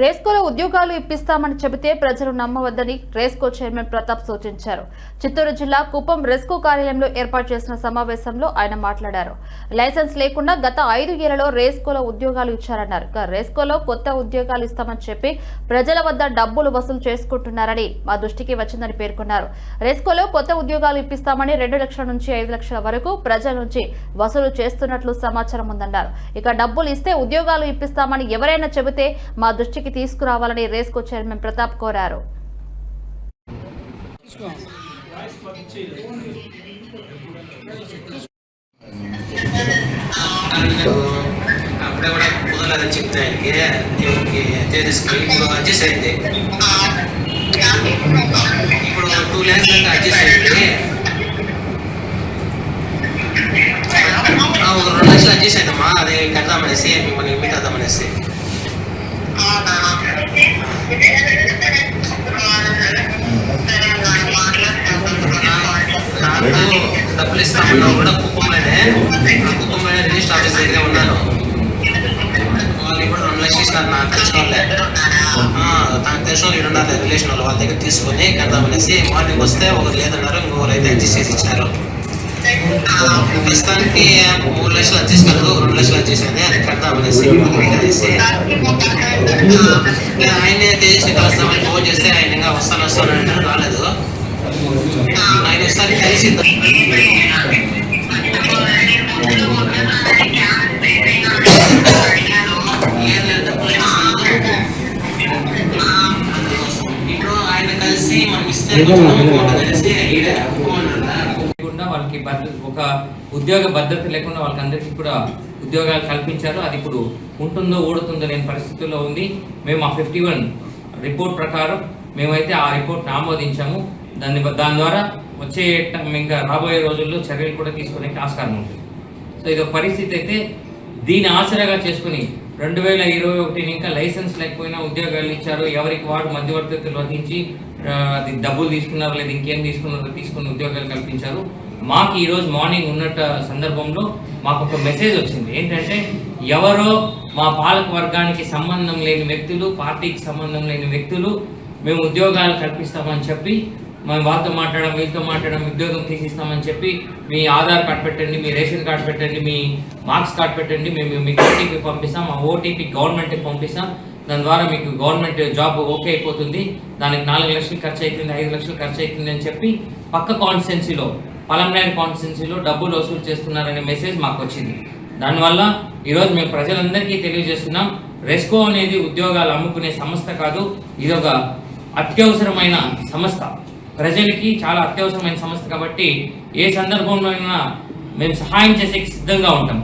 రేస్కోలో ఉద్యోగాలు ఇప్పిస్తామని చెబితే ప్రజలు నమ్మవద్దని రేస్కో చైర్మన్ ప్రతాప్ సూచించారు. చిత్తూరు జిల్లా కుప్పం రెస్కో కార్యాలయంలో ఏర్పాటు చేసిన సమావేశంలో ఆయన మాట్లాడారు. లైసెన్స్ లేకుండా గత ఐదు ఏళ్ళలో రేస్కోలో ఉద్యోగాలు ఇచ్చారన్నారు. రేస్కోలో కొత్త ఉద్యోగాలు ఇస్తామని చెప్పి ప్రజల వద్ద డబ్బులు వసూలు చేసుకుంటున్నారని మా దృష్టికి వచ్చిందని పేర్కొన్నారు. రేస్కోలో కొత్త ఉద్యోగాలు ఇప్పిస్తామని రెండు లక్షల నుంచి ఐదు లక్షల వరకు ప్రజల నుంచి వసూలు చేస్తున్నట్లు సమాచారం ఉందన్నారు. ఇక డబ్బులు ఇస్తే ఉద్యోగాలు ఇప్పిస్తామని ఎవరైనా చెబితే మా దృష్టికి తీసుకురావాలని రేస్కో చైర్మన్ ప్రతాప్ కోరారు. అప్పుడే కూడా చెప్తే ఆయనకి తేజస్కి ఇప్పుడు అడ్జస్ట్ అయింది ఇప్పుడు టూ ల్యాక్స్ దాకా అడ్జస్ట్ అయింది ఒక రెండు లక్షలు అడ్జస్ట్ అయిందమ్మా అదే కడదామనేసి డబ్బులు ఇస్తామన్నా కూడా కుప్పంలోనే కుప్పంలోనే రిజిస్టర్ ఆఫీస్ దగ్గరే ఉన్నాను. వాళ్ళు కూడా రెండు లక్షలు ఇస్తారు నాకు తెలిసిన వాళ్ళే. నాకు తెలిసిన వాళ్ళు ఉన్నారు రిలేషన్ వాళ్ళు వాళ్ళ దగ్గర తీసుకొని కడదామనేసి మార్నింగ్ వస్తే ఒకరు లేదన్నారు ఇంకొకరు అయితే అడ్జస్ట్ చేసి ఇచ్చారు. ప్రస్తుతానికి మూడు లక్షలు అడ్జస్ట్ కాదు రెండు లక్షలు అడ్జస్ట్ అయింది అది కడదామనేసి మిమ్మల్ని అనేసి ఆయనే తెలిసి కలుస్తామని ఫోన్ చేస్తే ఆయన ఇంకా వస్తాను వస్తాను అంటే రాలేదు. ఆయన ఒకసారి కలిసి వాళ్ళకి ఒక ఉద్యోగ భద్రత లేకుండా వాళ్ళకి అందరికీ కూడా ఉద్యోగాలు కల్పించారు. అది ఇప్పుడు ఉంటుందో ఊడుతుందో లేని పరిస్థితుల్లో ఉంది. మేము ఆ ఫిఫ్టీ వన్ రిపోర్ట్ ప్రకారం మేమైతే ఆ రిపోర్ట్ని ఆమోదించాము. దాన్ని దాని ద్వారా వచ్చే ఇంకా రాబోయే రోజుల్లో చర్యలు కూడా తీసుకునే ఆస్కారం ఉంటుంది సో ఇది ఒక పరిస్థితి అయితే దీని ఆసరాగా చేసుకుని రెండు వేల ఇరవై ఒకటిని ఇంకా లైసెన్స్ లేకపోయినా ఉద్యోగాలు ఇచ్చారు ఎవరికి వాడు మధ్యవర్తిత్వం వహించి అది డబ్బులు తీసుకున్నారు లేదా ఇంకేం తీసుకున్నారో తీసుకుని ఉద్యోగాలు కల్పించారు. మాకు ఈరోజు మార్నింగ్ ఉన్నట్టు సందర్భంలో మాకు ఒక మెసేజ్ వచ్చింది. ఏంటంటే ఎవరో మా పాలక వర్గానికి సంబంధం లేని వ్యక్తులు పార్టీకి సంబంధం లేని వ్యక్తులు మేము ఉద్యోగాలు కల్పిస్తామని చెప్పి మేము వాళ్ళతో మాట్లాడడం వీళ్ళతో మాట్లాడడం ఉద్యోగం తీసిస్తామని చెప్పి మీ ఆధార్ కార్డ్ పెట్టండి మీ రేషన్ కార్డ్ పెట్టండి మీ మార్క్స్ కార్డ్ పెట్టండి మేము మీకు ఓటీపీ పంపిస్తాం ఆ ఓటీపీ గవర్నమెంట్కి పంపిస్తాం. దాని ద్వారా మీకు గవర్నమెంట్ జాబ్ ఓకే అయిపోతుంది. దానికి నాలుగు లక్షలు ఖర్చు అవుతుంది ఐదు లక్షలు ఖర్చు అవుతుంది అని చెప్పి పక్క కాన్స్టిట్యున్సీలో పలంనేరు కాన్స్టిట్యున్సీలో డబ్బులు వసూలు చేస్తున్నారనే మెసేజ్ మాకు వచ్చింది దానివల్ల ఈరోజు మేము ప్రజలందరికీ తెలియజేస్తున్నాం రెస్కో అనేది ఉద్యోగాలు అమ్ముకునే సంస్థ కాదు ఇది ఒక అత్యవసరమైన సంస్థ. ప్రజలకి చాలా అత్యవసరమైన సమస్య కాబట్టి ఏ సందర్భంలో మేము సహాయం చేసే సిద్ధంగా ఉంటాం.